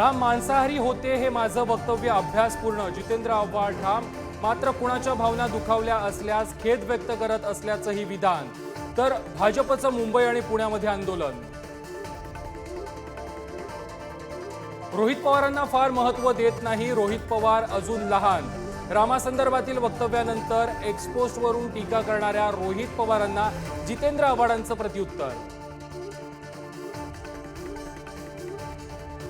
राम मांसाहारी होते हे माझं वक्तव्य अभ्यासपूर्ण जितेंद्र आव्हाड ठाम. मात्र कुणाच्या भावना दुखावल्या असल्यास खेद व्यक्त करत असल्याचंही विधान. तर भाजपचं मुंबई आणि पुण्यामध्ये आंदोलन. रोहित पवारांना फार महत्त्व देत नाही रोहित पवार अजून लहान. रामासंदर्भातील वक्तव्यानंतर एक्सपोस्टवरून टीका करणाऱ्या रोहित पवारांना जितेंद्र आव्हाडांचं प्रत्युत्तर.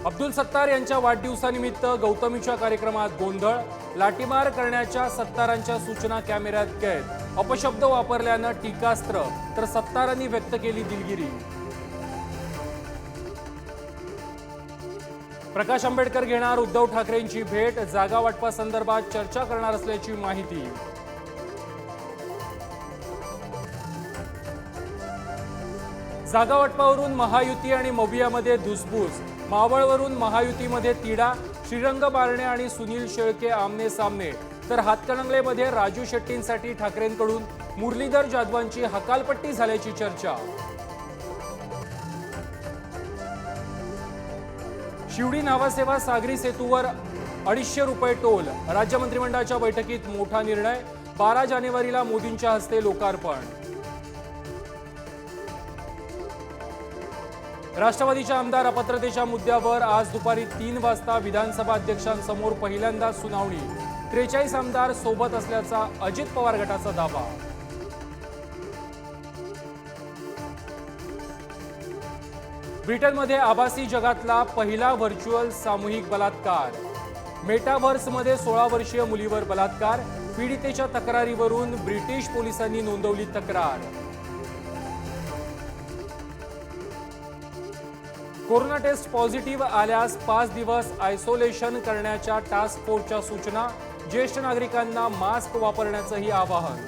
अब्दुल सत्तार यांच्या वाढदिवसानिमित्त गौतमीच्या कार्यक्रमात गोंधळ लाठीमार करण्याच्या सत्तारांच्या सूचना कॅमेऱ्यात कैद. अपशब्द वापरल्यानं टीकास्त्र तर सत्तारांनी व्यक्त केली दिलगिरी. प्रकाश आंबेडकर घेणार उद्धव ठाकरेंची भेट जागा वाटपासंदर्भात चर्चा करणार असल्याची माहिती. जागावाटपावरून महायुती आणि मवियामध्ये धुसभूस. मावळवरून महायुतीमध्ये तिढा श्रीरंग बारणे आणि सुनील शेळके आमने सामने. तर हातकणंगलेमध्ये राजू शेट्टींसाठी ठाकरेंकडून मुरलीधर जाधवांची हकालपट्टी झाल्याची चर्चा. शिवडी नावासेवा सागरी सेतूवर अडीचशे रुपये टोल. राज्य मंत्रिमंडळाच्या बैठकीत मोठा निर्णय. बारा जानेवारीला मोदींच्या हस्ते लोकार्पण. राष्ट्रवादीच्या आमदार अपात्रतेच्या मुद्द्यावर आज दुपारी तीन वाजता विधानसभा अध्यक्षांसमोर पहिल्यांदा सुनावणी. त्रेचाळीस आमदार सोबत असल्याचा अजित पवार गटाचा दावा. ब्रिटनमध्ये आभासी जगातला पहिला व्हर्च्युअल सामूहिक बलात्कार. मेटाव्हर्समध्ये सोळा वर्षीय मुलीवर बलात्कार पीडितेच्या तक्रारीवरून ब्रिटिश पोलिसांनी नोंदवली तक्रार. कोरोना टेस्ट पॉझिटिव्ह आल्यास पाच दिवस आयसोलेशन करण्याच्या टास्क फोर्सच्या सूचना ज्येष्ठ नागरिकांना मास्क वापरण्याचंही आवाहन.